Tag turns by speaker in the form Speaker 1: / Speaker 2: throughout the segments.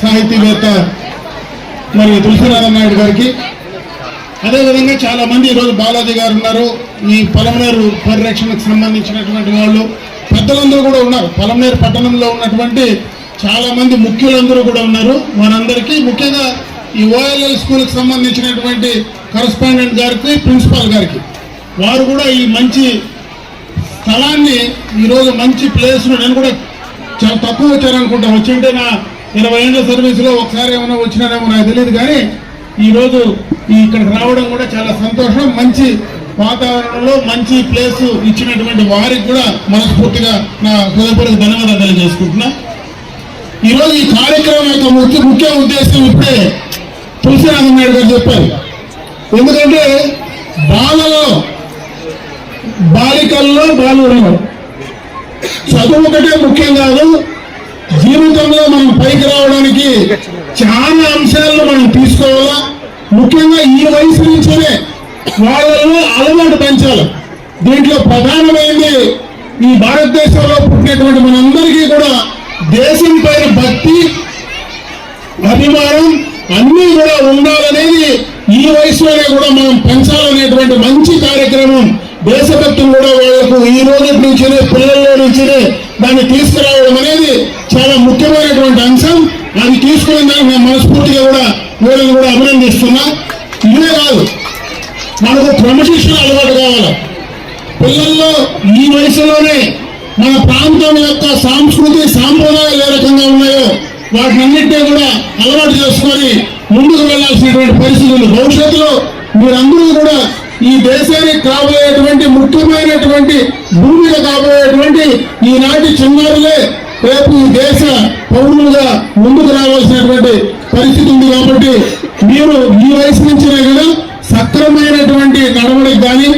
Speaker 1: సాహితీవేత్త మరి తులసినారాయణ నాయుడు గారికి. అదేవిధంగా చాలా మంది ఈరోజు బాలాజీ గారు ఉన్నారు. ఈ పొలంనేరు పరిరక్షణకు సంబంధించినటువంటి వాళ్ళు పెద్దలందరూ కూడా ఉన్నారు. పొలంనేరు పట్టణంలో ఉన్నటువంటి చాలా మంది ముఖ్యులందరూ కూడా ఉన్నారు. మనందరికీ ముఖ్యంగా ఈ ఓఎల్ఎల్ స్కూల్కి సంబంధించినటువంటి కరస్పాండెంట్ గారికి ప్రిన్సిపాల్ గారికి. వారు కూడా ఈ మంచి స్థలాన్ని ఈరోజు మంచి ప్లేస్ను నేను కూడా చాలా తక్కువ వచ్చాను వచ్చింటే నా ఇరవై ఏళ్ళ సర్వీసులో ఒకసారి ఏమైనా వచ్చినారేమో నాకు తెలియదు కానీ ఈరోజు ఇక్కడికి రావడం కూడా చాలా సంతోషం. మంచి వాతావరణంలో మంచి ప్లేస్ ఇచ్చినటువంటి వారికి కూడా మనస్ఫూర్తిగా నా హృదయపూర్వక ధన్యవాదాలు తెలియజేసుకుంటున్నా ఈరోజు ఈ కార్యక్రమం యొక్క ముఖ్య ముఖ్య ఉద్దేశం ఇప్పుడే తులసినాథన్ నాయుడు గారు చెప్పారు. ఎందుకంటే బాలలో బాలికల్లో బాలురంలో చదువు ఒకటే ముఖ్యం కాదు. జీవితంలో మనం పైకి రావడానికి చాలా అంశాలను మనం తీసుకోవాలా. ముఖ్యంగా ఈ వయసు నుంచే వాళ్ళలో అలవాటు పెంచాలి. దీంట్లో ప్రధానమైనది ఈ భారతదేశంలో పుట్టినటువంటి మనందరికీ కూడా దేశం పైన భక్తి అభిమానం అన్నీ కూడా ఉండాలనేది ఈ వయసులోనే కూడా మనం పెంచాలనేటువంటి మంచి కార్యక్రమం దేశభక్తులు కూడా వాళ్ళకు ఈ రోజు నుంచినే పిల్లల్లో నుంచినే దాన్ని తీసుకురావడం అనేది చాలా ముఖ్యమైనటువంటి అంశం. అది తీసుకునే దానికి నేను మనస్ఫూర్తిగా కూడా వీళ్ళని కూడా అభినందిస్తున్నా. ఇదే కాదు మనకు క్రమశిక్షణ అలవాటు కావాలి. పిల్లల్లో ఈ వయసులోనే మన ప్రాంతం యొక్క సాంస్కృతి సాంప్రదాయాలు ఏ రకంగా ఉన్నాయో వాటినన్నింటినీ కూడా అలవాటు చేసుకొని ముందుకు వెళ్ళాల్సినటువంటి పరిస్థితులు. భవిష్యత్తులో మీరందరూ కూడా ఈ దేశానికి కాబోయేటువంటి ముఖ్యమైనటువంటి భూమిగా కాబోయేటువంటి ఈనాటి చిన్నారులే రేపు ఈ దేశ పౌరులుగా ముందుకు రావాల్సినటువంటి పరిస్థితి ఉంది కాబట్టి మీరు ఈ వయసు నుంచినే కదా సక్రమైనటువంటి నడవడికి కానీ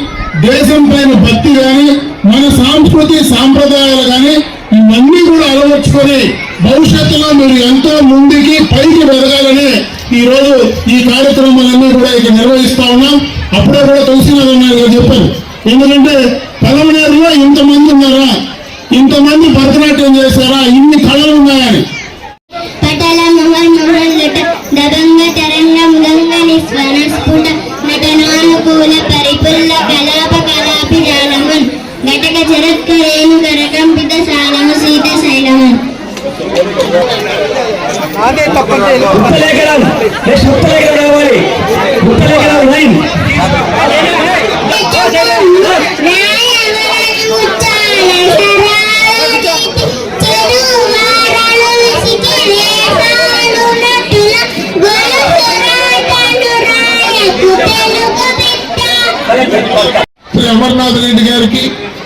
Speaker 1: దేశం పైన భక్తి కానీ మన సాంస్కృతి సాంప్రదాయాలు కానీ ఇవన్నీ కూడా అలవర్చుకొని భవిష్యత్తులో మీరు ఎంతో ముందుకి పైకి పెరగాలని ఈరోజు ఈ కార్యక్రమాలన్నీ కూడా ఇక నిర్వహిస్తా ఉన్నాం. అప్పుడే కూడా తులసినారాయణ గారు చెప్పారు. ఎందుకంటే పలమనేరులో ఇంతమంది ఉన్నారా? ఇంతమంది భరతనాట్యం చేశారా? ఇన్ని కళలు ఉన్నాయని.
Speaker 2: పటల మోహన్ మోహన్ లట దబంగ తరంగ మృదంగ నిస్వన స్ఫుట నటనానుకూల పరిపుల్ల కలాప కలాపి జాలమన్ ఘటక చరత్కరేణు
Speaker 3: నెక్స్ట్ రావాలి. లైన్.
Speaker 1: అమర్నాథ్ రెడ్డి గారికి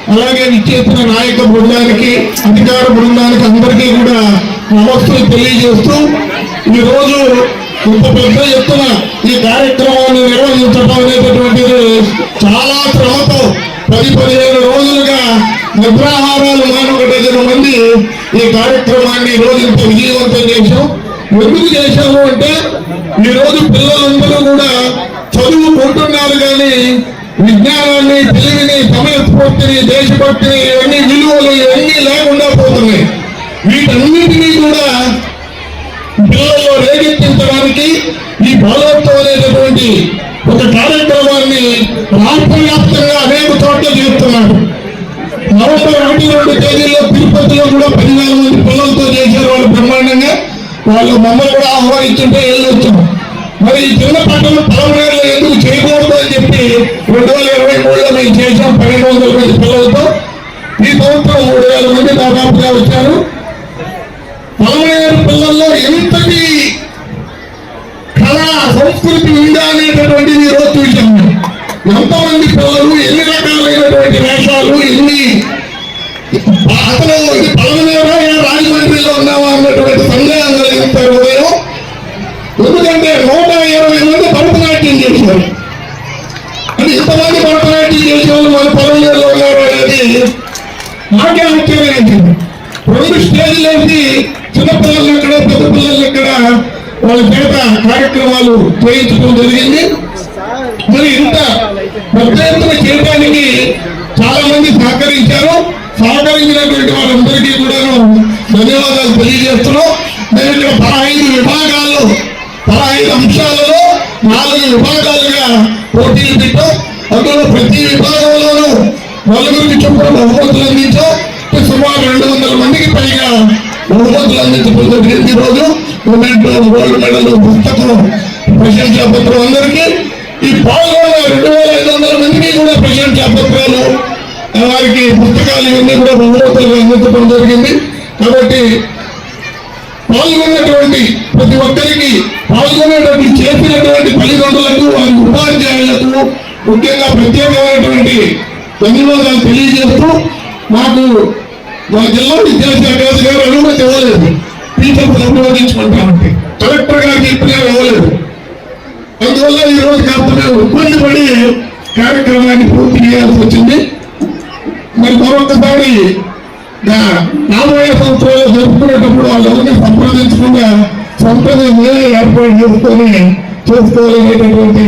Speaker 1: అలాగే నిశ్చేతన నాయక బృందానికి అధికార బృందానికి అందరికీ కూడా నమస్తులు తెలియజేస్తూ ఈరోజు రోజు ఇంత పెద్ద ఎత్తున ఈ కార్యక్రమాన్ని నిర్వహించడం అనేటటువంటిది చాలా శ్రమతో పది పదిహేను రోజులుగా నిద్రాహారాలు మాని ఒక మంది ఈ కార్యక్రమాన్ని ఈరోజు రోజు ఇంత విజయవంతం చేశాం ఎందుకు చేశాము అంటే ఈ రోజు పిల్లలందరూ కూడా చదువుకుంటున్నారు కానీ విజ్ఞానాన్ని తెలివిని సమయస్ఫూర్తిని దేశభక్తిని ఇవన్నీ విలువలు ఇవన్నీ లేకుండా పోతున్నాయి. వీటన్నిటినీ కూడా పిల్లల్లో రేకెత్తించడానికి ఈ బాలోత్సవం అనేటటువంటి ఒక కార్యక్రమాన్ని రాష్ట్ర వ్యాప్తంగా అనేక చోట్ల చేస్తున్నారు. నవంబర్ ఒకటి రెండు తేదీల్లో తిరుపతిలో కూడా పదివేల మంది పిల్లలతో చేశారు వాళ్ళు బ్రహ్మాండంగా. వాళ్ళు మమ్మల్ని కూడా ఆహ్వానించుంటే వెళ్ళొచ్చాం మరి ఈ చిన్న పట్టణం పదమూడేళ్ళు ఎందుకు చేయకూడదు అని చెప్పి రెండు వేల ఇరవై మూడులో మేము చేసాం పన్నెండు వందల మంది పిల్లలతో. ఈ సంవత్సరం మూడు వేల మంది దాదాపుగా వచ్చారు. పదమూడేళ్ళ పిల్లల్లో ఎంతటి కళా సంస్కృతి ఉందా అనేటటువంటిది ఈరోజు చూసాము ఎంతమంది పిల్లలు ఎన్ని రకాలైనటువంటి వేషాలు ఎన్ని అసలు ఇది పలమనేరా రాజమండ్రిలో ఉన్నావా అన్నటువంటి సందేహం కలిగిస్తారు ఉదయం ఎందుకంటే నూట ఇరవై మంది భరతనాట్యం చేశారు అది ఇంతమంది భరతనాట్యం చేసే వాళ్ళు మన పలమనేరులో ఉన్నారు అనేది నాకే ఆశ్చర్యం రెండు స్టేజ్లు వేసి చిన్నపిల్లలు ఎక్కడ పెద్ద పిల్లలు ఎక్కడ వాళ్ళ చేత ఉపయోగించడం జరిగింది. మరి ఇంత పెద్ద ఎత్తున చేయడానికి చాలా మంది సహకరించారు. సహకరించినటువంటి వారందరికీ కూడా ధన్యవాదాలు తెలియజేస్తున్నాం.
Speaker 4: మేము ఇక్కడ పదహైదు విభాగాల్లో పదహైదు అంశాలలో నాలుగు విభాగాలుగా పోటీలు పెట్టాం. అందులో ప్రతి విభాగంలోనూ నలుగురికి చొప్పున బహుమతులు అందించాం. సుమారు రెండు వందల మందికి పైగా బహుమతులు అందించడం జరిగింది ఈరోజు రోజు గోల్డ్ మెడల్ పుస్తకం ప్రెసిడెంట్ చేపత్రం అందరికీ. ఈ పాల్గొన్న రెండు వేల ఐదు వందల మందికి కూడా ప్రెసిడెంట్ చేపత్రాలు వారికి పుస్తకాలు ఇవన్నీ కూడా బహుమతులుగా అందించడం జరిగింది. కాబట్టి పాల్గొన్నటువంటి ప్రతి ఒక్కరికి పాల్గొనేటువంటి చేసినటువంటి తల్లిదండ్రులకు వారి ఉపాధ్యాయులకు ముఖ్యంగా ప్రత్యేకమైనటువంటి ధన్యవాదాలు తెలియజేస్తూ మాకు మా జిల్లా విద్యాశాఖ గారు అనుమతి ఇవ్వలేదు టీచర్లు అనుమతించుకుంటామంటే కలెక్టర్ గారు ఇప్పుడే ఇవ్వలేదు అందువల్ల ఈ రోజు కాస్త మేము ఇబ్బంది పడి కార్యక్రమాన్ని పూర్తి చేయాల్సి వచ్చింది. మరి మరొకసారి రాబోయే సంవత్సరాలు జరుపుకునేటప్పుడు వాళ్ళందరినీ సంప్రదించకుండా సంప్రదించి ఏర్పాటు చేసుకొని చేసుకోవాలనేటటువంటి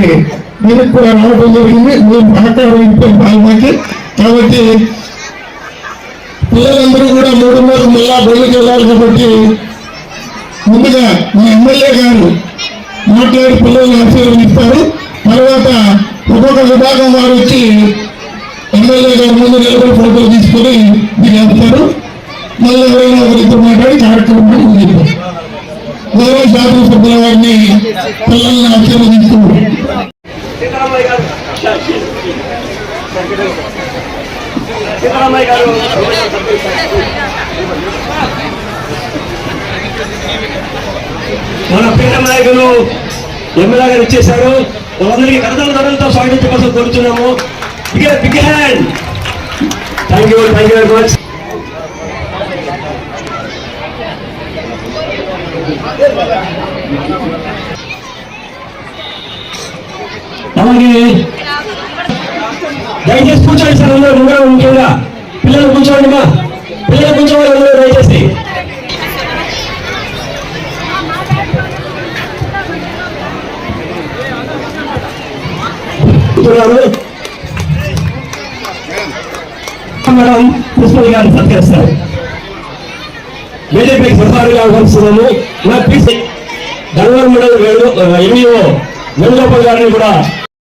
Speaker 4: దీనికి కూడా రావడం జరిగింది. మీరు సహకారం ఇచ్చాం పాల్గొకి కాబట్టి పిల్లలందరూ కూడా మూడున్నర మళ్ళా బయలుకి వెళ్ళాలి కాబట్టి ముందుగా మా ఎమ్మెల్యే గారు నూట ఏడు పిల్లల్ని ఆశీర్వదిస్తారు. తర్వాత ఒక్కొక్క విభాగం వారు వచ్చి ఎమ్మెల్యే గారి ముందు నిలబడి ఫోటోలు తీసుకొని చేస్తారు మళ్ళీ ఎవరైనా ఒకరిద్దరు మాట్లాడి కార్యక్రమం ముగిస్తారు గౌరవ శాసనసభ్యుల వారిని పిల్లల్ని ఆశీర్వదిస్తూ
Speaker 2: సీతారామయ్య గారు సీతారామయ్య గారు. మన పీఠ నాయకులు ఎమ్మెల్యే గారు ఇచ్చేశారు. వాళ్ళందరికీ కరదల ధరలతో స్వాగతించవలసి కోరుతున్నాము big big hand thank you thank you very much అలాగే దయచేసి కూర్చోండి సార్ అందరూ ముందర ముఖ్యంగా పిల్లలు కూర్చోండి మా. పిల్లలు కూర్చోవాలి అందరూ దయచేసి. కూర్చున్నారు మేడం ప్రిన్సిపల్ గారిని సత్కరిస్తారు బీజేపీకి సరఫరాగా ఆహ్వానిస్తున్నాము నా పిసి ధనవర్ మండలి వేణు ఎంఈఓ వేణుగోపాల్ గారిని కూడా